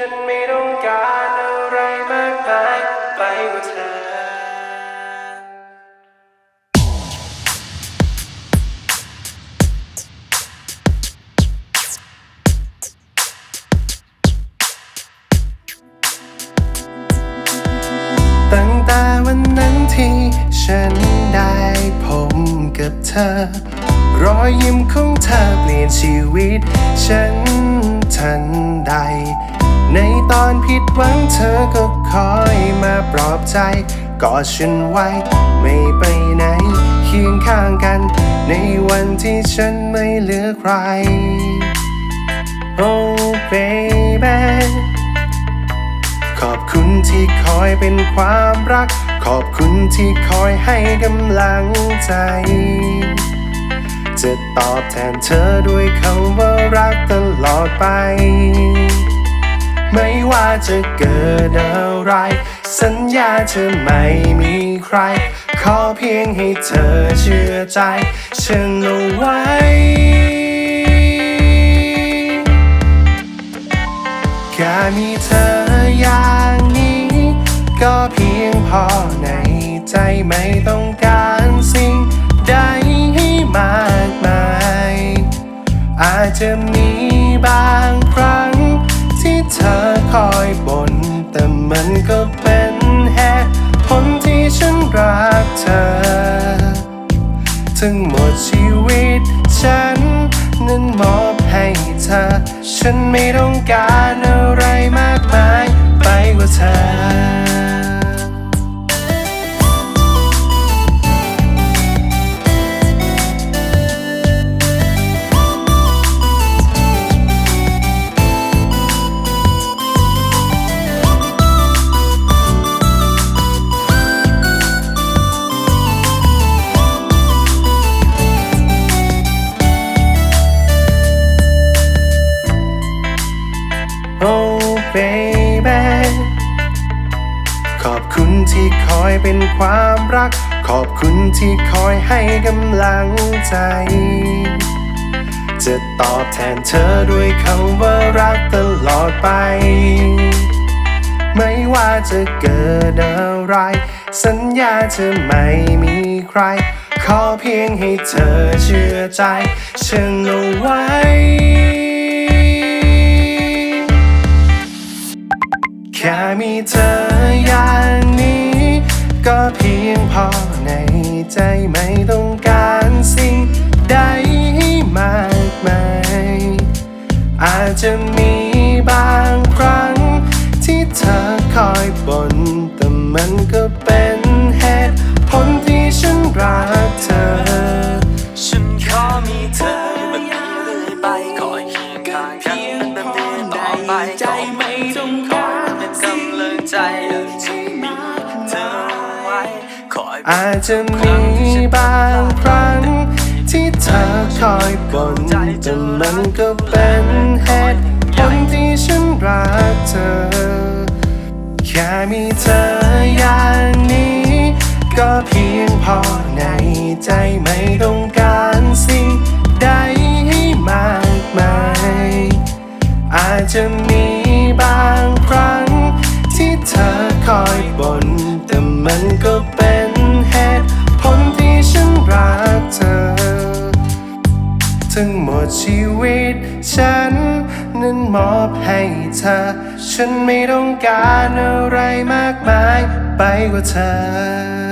ฉันไม่ต้องการอะไรมากมายไปกว่าเธอตั้งแต่วันนั้นที่ฉันได้พบกับเธอ รอยยิ้มของเธอเปลี่ยนชีวิตฉัน หวังเธอก็คอยมาปลอบใจกอดฉันไว้ ไม่ไปไหน เคียงข้างกัน ในวันที่ฉันไม่เหลือใคร Oh baby ขอบคุณที่คอยเป็นความรัก ขอบคุณที่คอยให้กำลังใจ จะตอบแทนเธอด้วยคำว่ารักตลอดไป ว่าจะเกิดอะไร สัญญาจะไม่มีใคร ขอเพียงให้เธอเชื่อใจ ฉันเอาไว้แค่มีเธออย่างนี้ ก็เพียงพอในใจไม่ต้องการสิ่งใดให้มากมาย อาจจะมี เป็นเหตุผลที่ฉันรักเธอ ทั้งหมดชีวิตฉันนั้นมอบให้เธอ ฉันไม่ต้องการอะไรมากมายไปกว่าเธอ baby ขอบคุณที่คอยเป็นความรัก ขอบคุณที่คอยให้กำลังใจ จะตอบแทนเธอด้วยคำว่ารักตลอดไป ไม่ว่าจะเกิดอะไร สัญญาจะไม่มีใคร ขอเพียงให้เธอเชื่อใจ ฉันเอาไว้ ค่มีเธออย่างนี้ ก็เพียงพอในใจไม่ต้องการสิ่งใดมากมายอาจจะมีบางครั้งที่เธอคอยบ่นแต่มันก็เป็น อาจจะมีบางครั้ง ที่เธอคอยบ่นแต่มันก็เป็นเหตุผลที่ฉันรักเธอ แค่มีเธออย่างนี้ ก็เพียงพอในใจไม่ต้องการสิ่งใดให้มากมาย อาจจะมีบางครั้ง ที่เธอคอยบ่นแต่มันก็ ดชีวิต ฉันนั้นมอบให้เธอ ฉันไม่ต้องการอะไรมากมายไปกว่าเธอ